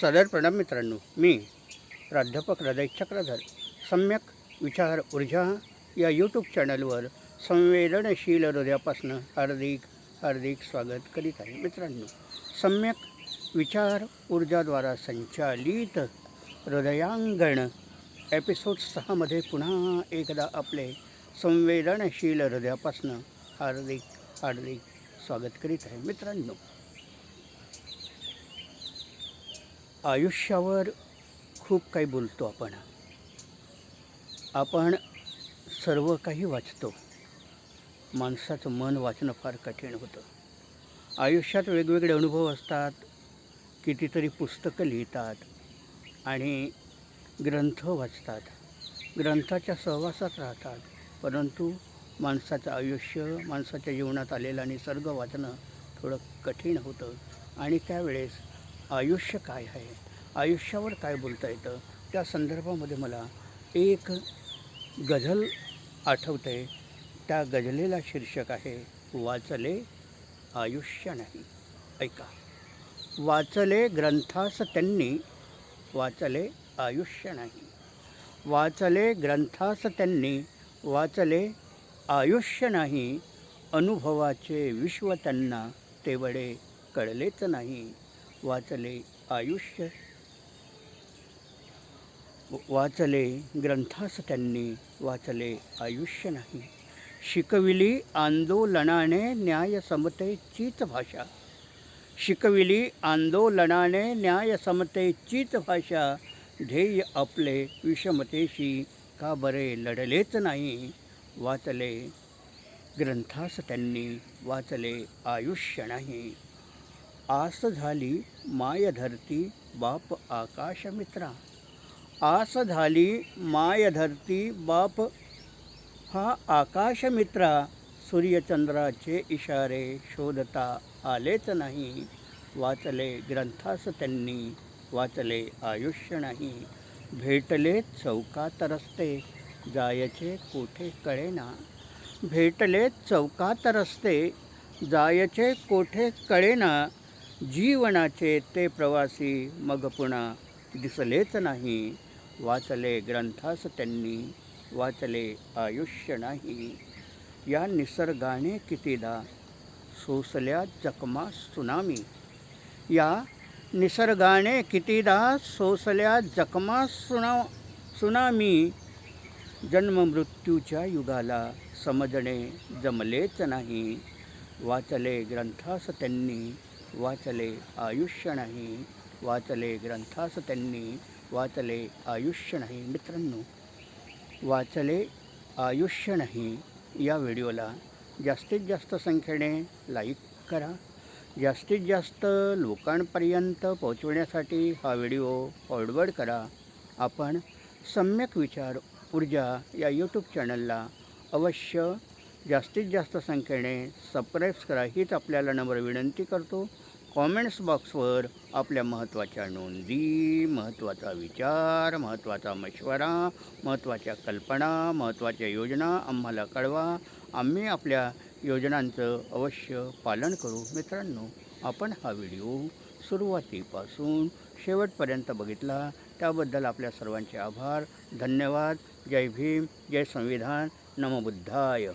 सदर प्रणाम मित्रांनो मी प्राध्यापक हृदय चक्रधर. सम्यक विचार ऊर्जा या यूट्यूब चॅनलवर संवेदनशील हृदयापासून हार्दिक हार्दिक स्वागत करीत आहे मित्रांनो. सम्यक विचार ऊर्जाद्वारा संचालित हृदयांगण एपिसोड सहामध्ये पुन्हा एकदा आपले संवेदनशील हृदयापासून हार्दिक हार्दिक स्वागत करीत आहे मित्रांनो. आयुष्यावर खूप काही बोलतो आपण. आपण सर्व काही वाचतो. माणसाचं मन वाचणं फार कठीण होतं. आयुष्यात वेगवेगळे अनुभव असतात. कितीतरी पुस्तकं लिहितात आणि ग्रंथ वाचतात. ग्रंथाच्या सहवासात राहतात. परंतु माणसाचं आयुष्य माणसाच्या जीवनात आलेला निसर्ग वाचणं थोडं कठीण होतं. आणि त्यावेळेस आयुष्य काय आहे? आयुष्यावर काय बोलता येतं? त्या संदर्भामध्ये मला एक गझल आठवते. त्या गझलेला शीर्षक आहे वाचले आयुष्य नाही. ऐका. वाचले ग्रंथास त्यांनी वाचले आयुष्य नाही. वाचले ग्रंथास त्यांनी वाचले आयुष्य नाही. अनुभवाचे विश्व त्यांना तेवढे कळलेच नाही. वाचले आयुष्य. वाचले ग्रंथास त्यांनी वाचले आयुष्य नाही. शिकविली आंदोलनाने न्याय समतेचीच भाषा. शिकविली आंदोलनाने न्याय समतेचीच भाषा. ध्येय आपले विषमतेशी का बरे लढलेच नाही? वाचले. ग्रंथास त्यांनी वाचले आयुष्य नाही. आस झाली माय धरती बाप आकाश मित्रा आस झाली माय धरती बाप हा आकाश मित्रा सूर्यचंद्राचे इशारे शोधता आलेच नाही. वाचले ग्रंथास त्यांनी वाचले आयुष्य नाही. भेटले चौकात रस्ते जायचे कोठे कळेना. भेटले चौकात रस्ते जायचे कोठे कळेना. जीवनाचे ते प्रवासी मग पुन्हा दिसलेच नाही. वाचले ग्रंथास त्यांनी वाचले आयुष्य नाही. या निसर्गाने कितीदा सोसल्या जखमा सुनामी. या निसर्गाने कितीदा सोसल्या जखमा सुना सुनामी. जन्ममृत्यूच्या युगाला समजणे जमलेच नाही. वाचले ग्रंथास त्यांनी वाचले आयुष्य नाही वाचले ग्रंथास त्यांनी वाचले आयुष्य नाही. मित्रांनो वाचले आयुष्य नाही या व्हिडिओला जास्तीत जास्त संख्येने लाईक करा. जास्तीत जास्त लोकांपर्यंत पोहोचवण्यासाठी हा व्हिडिओ फॉरवर्ड करा. आपण सम्यक विचार ऊर्जा या यूट्यूब चॅनलला अवश्य जास्तीत जास्त संख्येने सबस्क्राईब्स करा. हीच आपल्याला नम्र विनंती करतो. कॉमेंट्स बॉक्सवर आपल्या महत्त्वाच्या नोंदी महत्त्वाचा विचार महत्त्वाचा मशवरा महत्त्वाच्या कल्पना महत्त्वाच्या योजना आम्हाला कळवा. आम्ही आपल्या योजनांचं अवश्य पालन करू. मित्रांनो आपण हा व्हिडिओ सुरुवातीपासून शेवटपर्यंत बघितला. त्याबद्दल आपल्या सर्वांचे आभार. धन्यवाद. जय भीम. जय संविधान. नमबुद्धाय